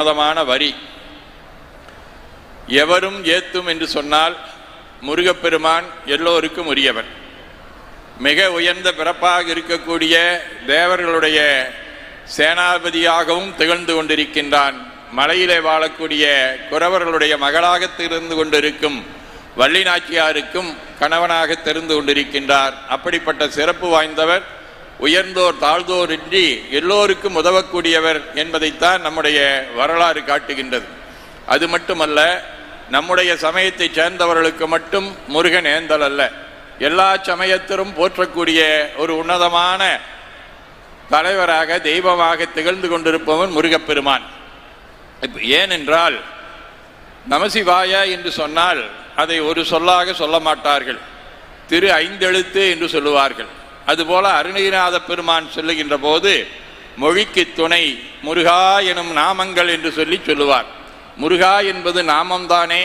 மதமான வரி. எவரும் ஏத்தும் என்று சொன்னால் முருகப்பெருமான் எல்லோருக்கும் உரியவன் மிக உயர்ந்த பிறப்பாக இருக்கக்கூடிய தேவர்களுடைய சேனாபதியாகவும் திகழ்ந்து கொண்டிருக்கின்றான். மலையிலே வாழக்கூடிய குறவர்களுடைய மகளாக திருந்து கொண்டிருக்கும் வள்ளி நாச்சியாருக்கும் கணவனாக தெரிந்து கொண்டிருக்கின்றார். அப்படிப்பட்ட சிறப்பு வாய்ந்தவர் உயர்ந்தோர் தாழ்ந்தோர் இன்றி எல்லோருக்கும் உதவக்கூடியவர் என்பதைத்தான் நம்முடைய வரலாறு காட்டுகின்றது. அது மட்டுமல்ல நம்முடைய சமயத்தைச் சேர்ந்தவர்களுக்கு மட்டும் முருகன் ஏந்தல் அல்ல. எல்லா சமயத்திலும் போற்றக்கூடிய ஒரு உன்னதமான தலைவராக தெய்வமாக திகழ்ந்து கொண்டிருப்பவன் முருகப்பெருமான். இப்போ ஏனென்றால் நமசிவாய என்று சொன்னால் அதை ஒரு சொல்லாக சொல்ல மாட்டார்கள். திரு ஐந்தெழுத்து என்று சொல்லுவார்கள். அதுபோல அருணகிரிநாத பெருமான் சொல்லுகின்ற போது மொழிக்கு துணை முருகா எனும் நாமங்கள் என்று சொல்லி சொல்லுவார். முருகா என்பது நாமம்தானே.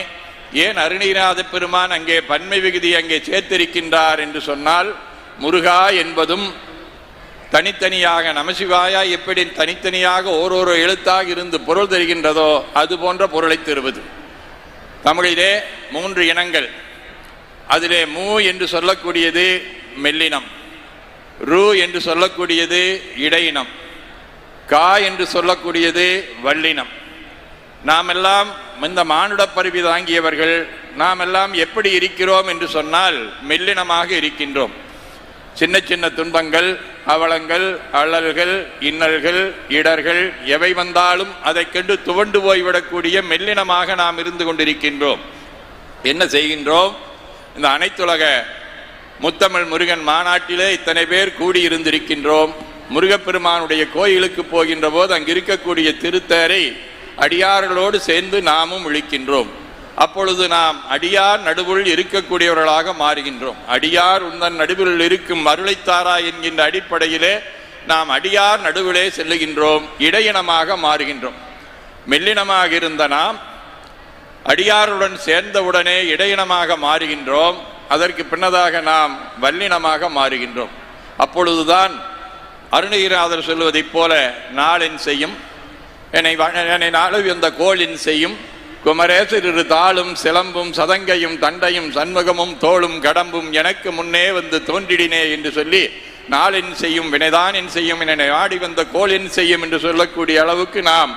ஏன் அருணகிரிநாத பெருமான் அங்கே பன்மை விகுதி அங்கே சேர்த்திருக்கின்றார் என்று சொன்னால் முருகா என்பதும் தனித்தனியாக நமசிவாயா எப்படி தனித்தனியாக ஓரொரு எழுத்தாக இருந்து பொருள் தருகின்றதோ அது போன்ற பொருளை தருவது. தமிழிலே மூன்று இனங்கள். அதிலே மூ என்று சொல்லக்கூடியது மெல்லினம். ரு என்று சொல்லக்கூடியது இடையினம் கா என்று சொல்லக்கூடியது வள்ளினம். நாம் எல்லாம் இந்த மானுட பருவி தாங்கியவர்கள் நாம் எல்லாம் எப்படி இருக்கிறோம் என்று சொன்னால் மெல்லினமாக இருக்கின்றோம். சின்ன சின்ன துன்பங்கள் அவலங்கள் அழல்கள் இன்னல்கள் இடர்கள் எவை வந்தாலும் அதை கண்டு துவண்டு போய்விடக்கூடிய மெல்லினமாக நாம் இருந்து கொண்டிருக்கின்றோம். என்ன செய்கின்றோம்? இந்த அனைத்துலக முத்தமிழ் முருகன் மாநாட்டிலே இத்தனை பேர் கூடியிருந்திருக்கின்றோம். முருகப்பெருமானுடைய கோயிலுக்கு போகின்ற போது அங்கு இருக்கக்கூடிய திருத்தேரை அடியார்களோடு சேர்ந்து நாமும் விழிக்கின்றோம். அப்பொழுது நாம் அடியார் நடுவுள் இருக்கக்கூடியவர்களாக மாறுகின்றோம். அடியார் உந்தன் நடுவில் இருக்கும் அருளைத்தாரா என்கின்ற அடிப்படையிலே நாம் அடியார் நடுவிலே செல்லுகின்றோம். இடையினமாக மாறுகின்றோம். மெல்லினமாக இருந்த நாம் அடியாருடன் சேர்ந்தவுடனே இடையினமாக மாறுகின்றோம். அதற்கு பின்னதாக நாம் வல்லினமாக மாறுகின்றோம். அப்பொழுதுதான் அருணகிராதர் சொல்வதைப் போல நாளின் செய்யும் என்னை வ- என்னை நாளும் இந்த கோளின் செய்யும் குமரேசர் இரு தாளும் சிலம்பும் சதங்கையும் தண்டையும் சண்முகமும் தோளும் கடம்பும் எனக்கு முன்னே வந்து தோன்றிடினே என்று சொல்லி நாளின் செய்யும் வினைதானின் செய்யும் என்னை ஆடி வந்த கோளின் செய்யும் என்று சொல்லக்கூடிய அளவுக்கு நாம்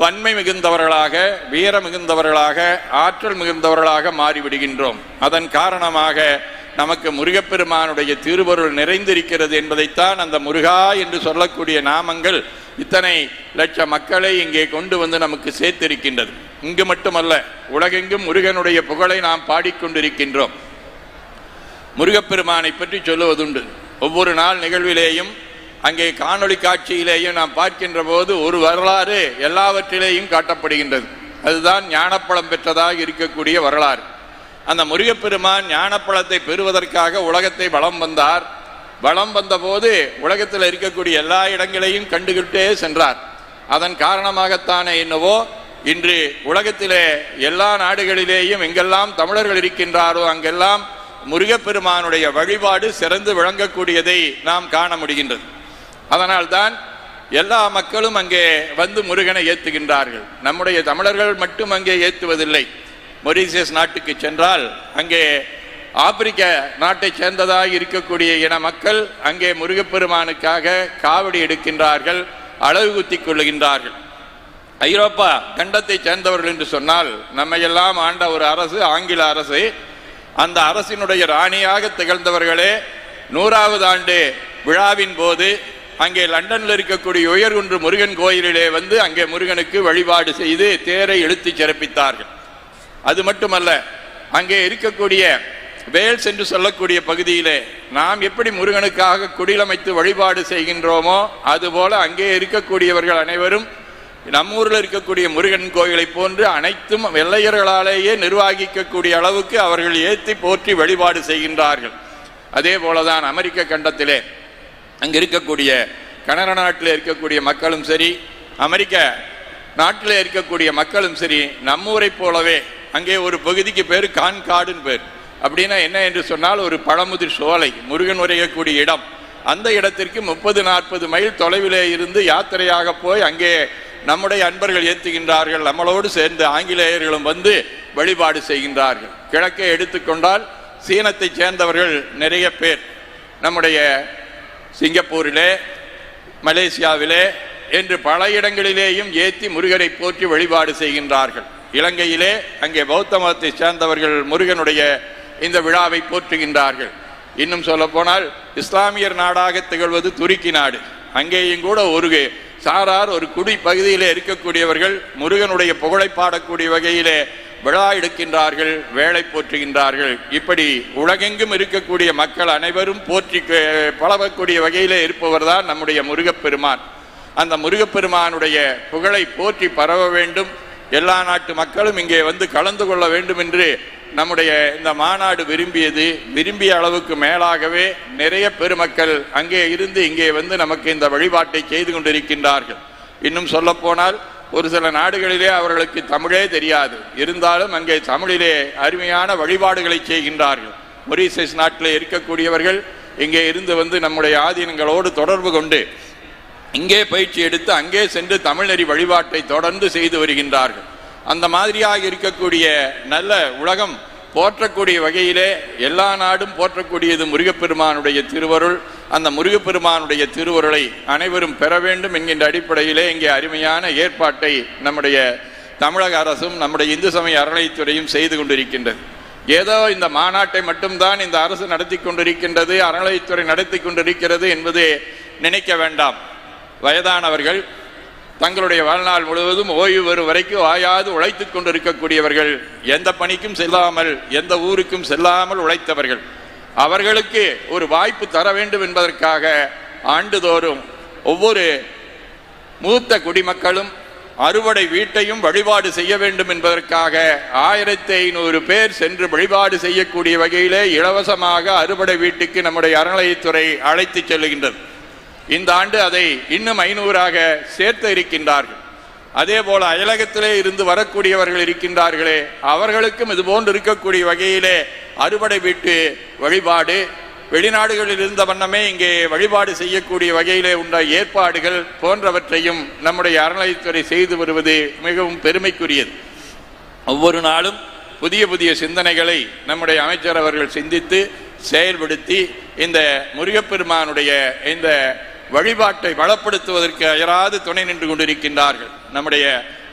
வன்மை மிகுந்தவர்களாக வீர மிகுந்தவர்களாக ஆற்றல் மிகுந்தவர்களாக மாறிவிடுகின்றோம். அதன் காரணமாக நமக்கு முருகப்பெருமானுடைய திருவருள் நிறைந்திருக்கிறது என்பதைத்தான் அந்த முருகா என்று சொல்லக்கூடிய நாமங்கள் இத்தனை லட்ச மக்களை இங்கே கொண்டு வந்து நமக்கு சேர்த்திருக்கின்றது. இங்கு மட்டுமல்ல உலகெங்கும் முருகனுடைய புகழை நாம் பாடிக்கொண்டிருக்கின்றோம். முருகப்பெருமானை பற்றி சொல்லுவதுண்டு. ஒவ்வொரு நாள் நிகழ்விலேயும் அங்கே காணொளி காட்சியிலேயும் நாம் பார்க்கின்ற போது ஒரு வரலாறு எல்லாவற்றிலேயும் காட்டப்படுகின்றது. அதுதான் ஞானப்பழம் பெற்றதாக இருக்கக்கூடிய வரலாறு. அந்த முருகப்பெருமான் ஞானப்பழத்தை பெறுவதற்காக உலகத்தை வலம் வந்தார். வலம் வந்தபோது உலகத்தில் இருக்கக்கூடிய எல்லா இடங்களையும் கண்டுகிட்டே சென்றார். அதன் காரணமாகத்தானே என்னவோ இன்று உலகத்திலே எல்லா நாடுகளிலேயும் எங்கெல்லாம் தமிழர்கள் இருக்கின்றாரோ அங்கெல்லாம் முருகப்பெருமானுடைய வழிபாடு சிறந்து விளங்கக்கூடியதை நாம் காண முடிகின்றது. அதனால்தான் எல்லா மக்களும் அங்கே வந்து முருகனை ஏற்றுகின்றார்கள் நம்முடைய தமிழர்கள் மட்டும் அங்கே ஏற்றுவதில்லை மொரீசியஸ் நாட்டுக்கு சென்றால் அங்கே ஆப்பிரிக்க நாட்டை சேர்ந்ததாக இருக்கக்கூடிய இன மக்கள் அங்கே முருகப்பெருமானுக்காக காவடி எடுக்கின்றார்கள் அழகு குத்தி கொள்ளுகின்றார்கள். ஐரோப்பா கண்டத்தை சேர்ந்தவர்கள் என்று சொன்னால் நம்மையெல்லாம் ஆண்ட ஒரு அரசு ஆங்கில அரசு. அந்த அரசினுடைய ராணியாக திகழ்ந்தவர்களே நூறாவது ஆண்டு விழாவின் போது அங்கே லண்டனில் இருக்கக்கூடிய உயர்குன்று முருகன் கோயிலிலே வந்து அங்கே முருகனுக்கு வழிபாடு செய்து தேரை இழுத்து சிறப்பித்தார்கள். அது மட்டுமல்ல அங்கே இருக்கக்கூடிய வேல்ஸ் என்று சொல்லக்கூடிய பகுதியிலே நாம் எப்படி முருகனுக்காக குடிலமைத்து வழிபாடு செய்கின்றோமோ அதுபோல அங்கே இருக்கக்கூடியவர்கள் அனைவரும் நம்ம ஊரில் இருக்கக்கூடிய முருகன் கோயிலை போன்று அனைத்தும் வெள்ளையர்களாலேயே நிர்வாகிக்கக்கூடிய அளவுக்கு அவர்கள் ஏற்றி போற்றி வழிபாடு செய்கின்றார்கள். அதே போலதான் அமெரிக்க கண்டத்திலே அங்கே இருக்கக்கூடிய கனடா நாட்டில் இருக்கக்கூடிய மக்களும் சரி அமெரிக்க நாட்டில் இருக்கக்கூடிய மக்களும் சரி நம்ம போலவே அங்கே ஒரு பகுதிக்கு பேர் கான்காடுன்னு பேர். அப்படின்னா என்ன என்று சொன்னால் ஒரு பழமுதிர் சோலை முருகன் உரையக்கூடிய இடம். அந்த இடத்திற்கு முப்பது நாற்பது மைல் தொலைவிலே இருந்து யாத்திரையாக போய் அங்கே நம்முடைய அன்பர்கள் ஏற்றுகின்றார்கள் நம்மளோடு சேர்ந்து ஆங்கிலேயர்களும் வந்து வழிபாடு செய்கின்றார்கள். கிழக்கே எடுத்துக்கொண்டால் சீனத்தைச் சேர்ந்தவர்கள் நிறைய பேர். நம்முடைய சிங்கப்பூரிலே மலேசியாவிலே என்று பல இடங்களிலேயும் ஏற்றி முருகனை போற்றி வழிபாடு செய்கின்றார்கள். இலங்கையிலே அங்கே பௌத்த மதத்தை சேர்ந்தவர்கள் முருகனுடைய இந்த விழாவை போற்றுகின்றார்கள். இன்னும் சொல்ல போனால் இஸ்லாமியர் நாடாக திகழ்வது துருக்கி நாடு. அங்கேயும் கூட ஒரு சாரார் ஒரு குடி பகுதியிலே இருக்கக்கூடியவர்கள் முருகனுடைய புகழை பாடக்கூடிய வகையிலே விழா எடுக்கின்றார்கள் வேலை போற்றுகின்றார்கள். இப்படி உலகெங்கும் இருக்கக்கூடிய மக்கள் அனைவரும் போற்றி பழவக்கூடிய வகையிலே இருப்பவர் தான் நம்முடைய முருகப்பெருமான். அந்த முருகப்பெருமானுடைய புகழை போற்றி பரவ வேண்டும். எல்லா நாட்டு மக்களும் இங்கே வந்து கலந்து கொள்ள வேண்டும் என்று நம்முடைய இந்த மாநாடு விரும்பியது. விரும்பிய அளவுக்கு மேலாகவே நிறைய பெருமக்கள் அங்கே இருந்து இங்கே வந்து நமக்கு இந்த வழிபாட்டை செய்து கொண்டிருக்கின்றார்கள். இன்னும் சொல்லப்போனால் ஒரு சில நாடுகளிலே அவர்களுக்கு தமிழே தெரியாது. இருந்தாலும் அங்கே தமிழிலே அருமையான வழிபாடுகளை செய்கின்றார்கள். மொரீசஸ் நாட்டில் இருக்கக்கூடியவர்கள் இங்கே இருந்து வந்து நம்முடைய ஆதீனங்களோடு தொடர்பு கொண்டு இங்கே பயிற்சி எடுத்து அங்கே சென்று தமிழ்நெறி வழிபாட்டை தொடர்ந்து செய்து வருகின்றார்கள். அந்த மாதிரியாக இருக்கக்கூடிய நல்ல உலகம் போற்றக்கூடிய வகையிலே எல்லா நாடும் போற்றக்கூடியது முருகப்பெருமானுடைய திருவருள். அந்த முருகப்பெருமானுடைய திருவருளை அனைவரும் பெற வேண்டும் என்கின்ற அடிப்படையிலே இங்கே அருமையான ஏற்பாட்டை நம்முடைய தமிழக அரசும் நம்முடைய இந்து சமய அறநிலைத்துறையும் செய்து கொண்டிருக்கின்றது. ஏதோ இந்த மாநாட்டை மட்டும்தான் இந்த அரசு நடத்தி கொண்டிருக்கின்றது அறநிலைத்துறை நடத்தி கொண்டிருக்கிறது என்பது நினைக்க வேண்டாம். வயதானவர்கள் தங்களுடைய வாழ்நாள் முழுவதும் ஓய்வு வரும் வரைக்கும் ஆயாது உழைத்துக் கொண்டிருக்கக்கூடியவர்கள் எந்த பணிக்கும் செல்லாமல் எந்த ஊருக்கும் செல்லாமல் உழைத்தவர்கள். அவர்களுக்கு ஒரு வாய்ப்பு தர வேண்டும் என்பதற்காக ஆண்டுதோறும் ஒவ்வொரு மூத்த குடிமக்களும் அறுவடை வீட்டையும் வழிபாடு செய்ய வேண்டும் என்பதற்காக ஆயிரத்தி ஐநூறு பேர் சென்று வழிபாடு செய்யக்கூடிய வகையிலே இலவசமாக அறுவடை வீட்டுக்கு நம்முடைய அறநிலையத்துறை அழைத்து செல்லுகின்றது. இந்த ஆண்டு அதை இன்னும் ஐநூறாக சேர்த்து இருக்கின்றார்கள். அதே போல அயலகத்திலே இருந்து வரக்கூடியவர்கள் இருக்கின்றார்களே அவர்களுக்கும் இதுபோன்று இருக்கக்கூடிய வகையிலே அறுவடை வீட்டு வழிபாடு வெளிநாடுகளில் இருந்த வண்ணமே இங்கே வழிபாடு செய்யக்கூடிய வகையிலே உள்ள ஏற்பாடுகள் போன்றவற்றையும் நம்முடைய அறநிலையத்துறை செய்து வருவது மிகவும் பெருமைக்குரியது. ஒவ்வொரு நாளும் புதிய புதிய சிந்தனைகளை நம்முடைய அமைச்சர் அவர்கள் சிந்தித்து செயல்படுத்தி இந்த முருகப்பெருமானுடைய இந்த வழிபாட்டை வளப்படுத்துவதற்கு அயராது துணை நின்று கொண்டிருக்கின்றார்கள். நம்முடைய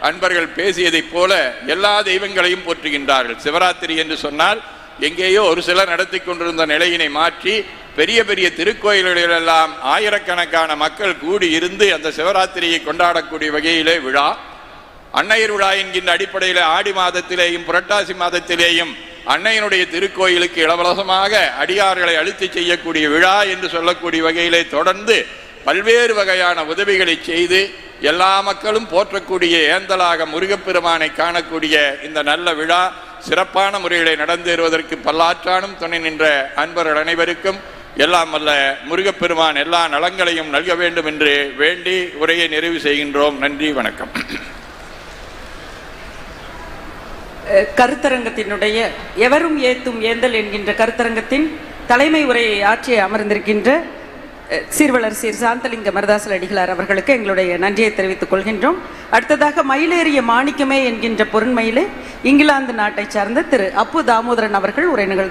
அன்பர்கள் பேசியதைப் போல எல்லா தெய்வங்களையும் போற்றுகின்றார்கள். சிவராத்திரி என்று சொன்னால் எங்கேயோ ஒரு சிலர் நடத்தி கொண்டிருந்த நிலையினை மாற்றி பெரிய பெரிய திருக்கோயில்களிலெல்லாம் ஆயிரக்கணக்கான மக்கள் கூடி இருந்து அந்த சிவராத்திரியை கொண்டாடக்கூடிய வகையிலே விழா. அன்னையர் விழா என்கின்ற அடிப்படையில் ஆடி மாதத்திலேயும் புரட்டாசி மாதத்திலேயும் அன்னையனுடைய திருக்கோயிலுக்கு இலவசமாக அடியார்களை அழுத்தி செய்யக்கூடிய விழா என்று சொல்லக்கூடிய வகையிலே தொடர்ந்து பல்வேறு வகையான உதவிகளை செய்து எல்லா மக்களும் போற்றக்கூடிய ஏந்தலாக முருகப்பெருமானை காணக்கூடிய இந்த நல்ல விழா சிறப்பான முறையிலே நடந்தேறுவதற்கு பல்லாற்றானும் துணை நின்ற அன்பர்கள் அனைவருக்கும் எல்லாம் அல்ல முருகப்பெருமான் எல்லா நலங்களையும் நல்க வேண்டும் என்று வேண்டி உரையை நிறைவு செய்கின்றோம். நன்றி வணக்கம். கருத்தரங்கத்தினுடைய எவரும் ஏத்தும் ஏந்தல் என்கின்ற கருத்தரங்கத்தின் தலைமை உரையை ஆற்றி அமர்ந்திருக்கின்ற சீர்வளர் சீர் சாந்தலிங்க மருதாசல் அடிகளார் அவர்களுக்கு எங்களுடைய நன்றியை தெரிவித்துக் கொள்கின்றோம். அடுத்ததாக மயிலேறிய மாணிக்கமே என்கின்ற பொருண்மையிலே இங்கிலாந்து நாட்டை சார்ந்த திரு அப்பு தாமோதரன் அவர்கள் உரை நிகழ்த்தி